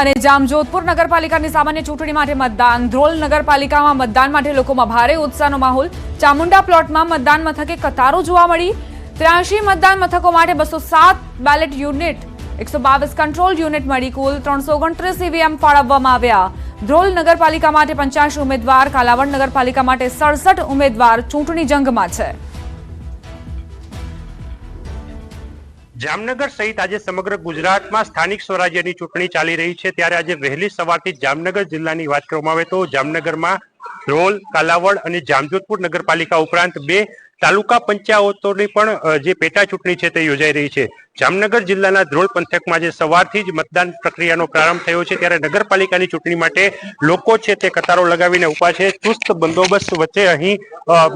અને જામજોધપુર નગરપાલિકાની સામાન્ય ચૂંટણી માટે મતદાન. ધ્રોલ નગરપાલિકામાં મતદાન માટે લોકોમાં ભારે ઉત્સાહનો માહોલ. ચામુંડા પ્લોટમાં મતદાન મથકે કતારો જોવા મળી. ત્ર્યાસી મતદાન મથકો માટે બસો સાત બેલેટ યુનિટ, એકસો બાવીસ કંટ્રોલ યુનિટ મળી. કુલ ત્રણસો ઓગણત્રીસ ઈવીએમ ફાળવવામાં આવ્યા. ધ્રોલ નગરપાલિકા માટે પંચ્યાસી ઉમેદવાર, કાલાવડ નગરપાલિકા માટે સડસઠ ઉમેદવાર ચૂંટણી જંગમાં છે. જામનગર સહિત આજે સમગ્ર ગુજરાતમાં સ્થાનિક સ્વરાજ્યની ચૂંટણી ચાલી રહી છે. ત્યારે આજે વહેલી સવારથી જામનગર જિલ્લાની વાત કરવામાં આવે તો જામનગરમાં ધ્રોલ કાલાવડ અને જામજોધપુર નગરપાલિકા ઉપરાંત બે તાલુકા પંચાયતોની પણ જે પેટા ચૂંટણી છે તે યોજાઈ રહી છે. જામનગર જિલ્લાના ધ્રોલ પંથકમાં જે સવારથી જ મતદાન પ્રક્રિયાનો પ્રારંભ થયો છે. ત્યારે નગરપાલિકાની ચૂંટણી માટે લોકો છે તે કતારો લગાવીને ઊભા છે. ચુસ્ત બંદોબસ્ત વચ્ચે અહીં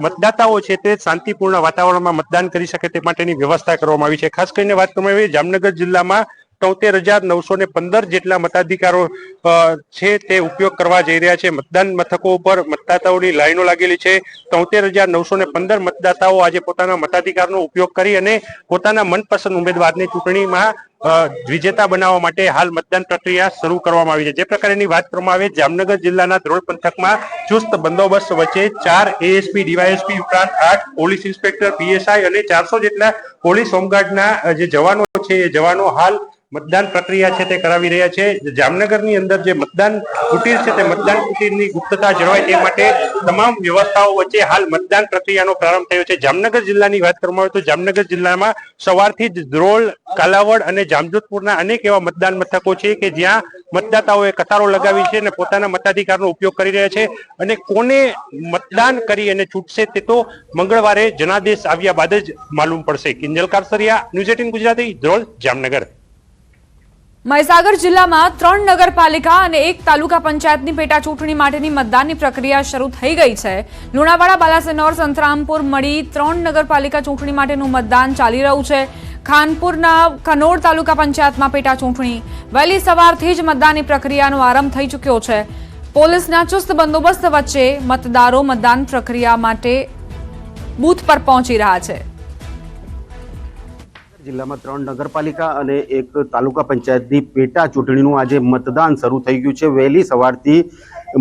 મતદાતાઓ છે તે શાંતિપૂર્ણ વાતાવરણમાં મતદાન કરી શકે તે માટેની વ્યવસ્થા કરવામાં આવી છે. ખાસ કરીને વાત કરવામાં આવી જામનગર જિલ્લામાં તોતેર હજાર નવસો ને પંદર જેટલા મતાધિકારો છે તે ઉપયોગ કરવા જઈ રહ્યા છે. મતદાન મથકો ઉપર મતદાતાઓની લાઈનો લાગેલી છે. તોતેર હજાર નવસો ને પંદર મતદાતાઓ આજે પોતાના મતાધિકારનો ઉપયોગ કરી અને પોતાના મનપસંદ ઉમેદવારને ચૂંટણીમાં વિજેતા બનાવવા માટે હાલ મતદાન પ્રક્રિયા શરૂ કરવામાં આવી છે. જે પ્રકારની વાત કરવામાં આવે, જામનગર જિલ્લાના ધ્રોળ પંથકમાં ચુસ્ત બંદોબસ્ત વચ્ચે ચાર એએસપી ડીવાયએસપી ઉપરાંત આઠ પોલીસ ઇન્સ્પેક્ટર પીએસઆઈ અને ચારસો જેટલા પોલીસ હોમગાર્ડના જે જવાનો છે, એ જવાનો હાલ મતદાન પ્રક્રિયા છે તે કરાવી રહ્યા છે. જામનગરની અંદર જે મતદાન કુટીર છે તે મતદાન કુટીરની ગુપ્તતા જળવાય તે માટે તમામ વ્યવસ્થાઓ વચ્ચે હાલ મતદાન પ્રક્રિયાનો પ્રારંભ થયો છે. જામનગર જિલ્લાની વાત કરવામાં આવે તો જામનગર જિલ્લામાં સવારથી જ ધ્રોળ, કાલાવડ અને જામજોધપુરના અનેક એવા મતદાન મથકો છે કે જ્યાં મતદાતાઓએ કતારો લગાવી છે અને પોતાના મતાધિકારનો ઉપયોગ કરી રહ્યા છે અને કોને મતદાન કરી અને છૂટશે તે તો મંગળવારે જનાદેશ આવ્યા બાદ જ માલુમ પડશે. Kinjal Karsariya, news eighteen Gujarati, Dhrol, Jamnagar. Mahisagar જિલ્લામાં ત્રણ નગરપાલિકા અને એક તાલુકા પંચાયતની પેટા ચૂંટણી માટેની મતદાનની પ્રક્રિયા શરૂ થઈ ગઈ છે. લુણાવાડા, બાલાસિનોર, સંતરામપુર મળી ત્રણ નગરપાલિકા ચૂંટણી માટેનું મતદાન ચાલી રહ્યું છે. ખાનપુરના કનોડ તાલુકા પંચાયતમાં પેટા ચૂંટણી. વહેલી સવારથી જ મતદાનની પ્રક્રિયાનો આરંભ થઈ ચૂક્યો છે. પોલીસના ચુસ્ત બંદોબસ્ત વચ્ચે મતદારો મતદાન પ્રક્રિયા માટે બૂથ પર પહોંચી રહ્યા છે. જિલ્લામાં ત્રણ નગરપાલિકા અને એક તાલુકા પંચાયતની પેટા ચૂંટણીનું આજે મતદાન શરૂ થઈ ગયું છે. વહેલી સવારથી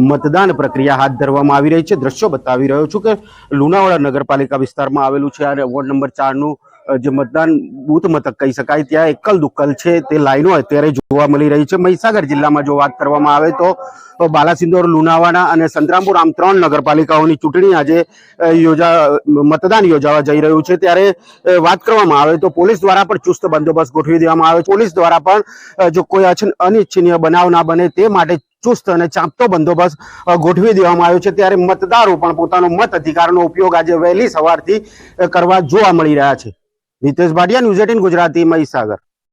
મતદાન પ્રક્રિયા હાથ ધરવામાં આવી રહી છે. દ્રશ્યો બતાવી રહ્યો છું કે લુણાવાડા નગરપાલિકા વિસ્તારમાં આવેલું છે અને વોર્ડ નંબર ચારનું જે મતદાન બૂથ મથક કહી શકાય, ત્યાં એકલ દુક્કલ છે તે લાઈનો અત્યારે જોવા મળી રહી છે. મહીસાગર જિલ્લામાં જો વાત કરવામાં આવે તો બાલાસિંદોર, લુણાવાડા અને સંતરામપુર આમ ત્રણ નગરપાલિકાઓની ચૂંટણી આજે યોજા, મતદાન યોજાવા જઈ રહ્યું છે. ત્યારે વાત કરવામાં આવે તો પોલીસ દ્વારા પણ ચુસ્ત બંદોબસ્ત ગોઠવી દેવામાં આવે પોલીસ દ્વારા પણ જો કોઈ અનિચ્છનીય બનાવ ના બને તે માટે ચુસ્ત અને ચાંપતો બંદોબસ્ત ગોઠવી દેવામાં આવ્યો છે. ત્યારે મતદારો પણ પોતાનો મત અધિકારનો ઉપયોગ આજે વહેલી સવારથી કરવા જોવા મળી રહ્યા છે. Nitesh Bhatia news eighteen Gujarati Mahisagar.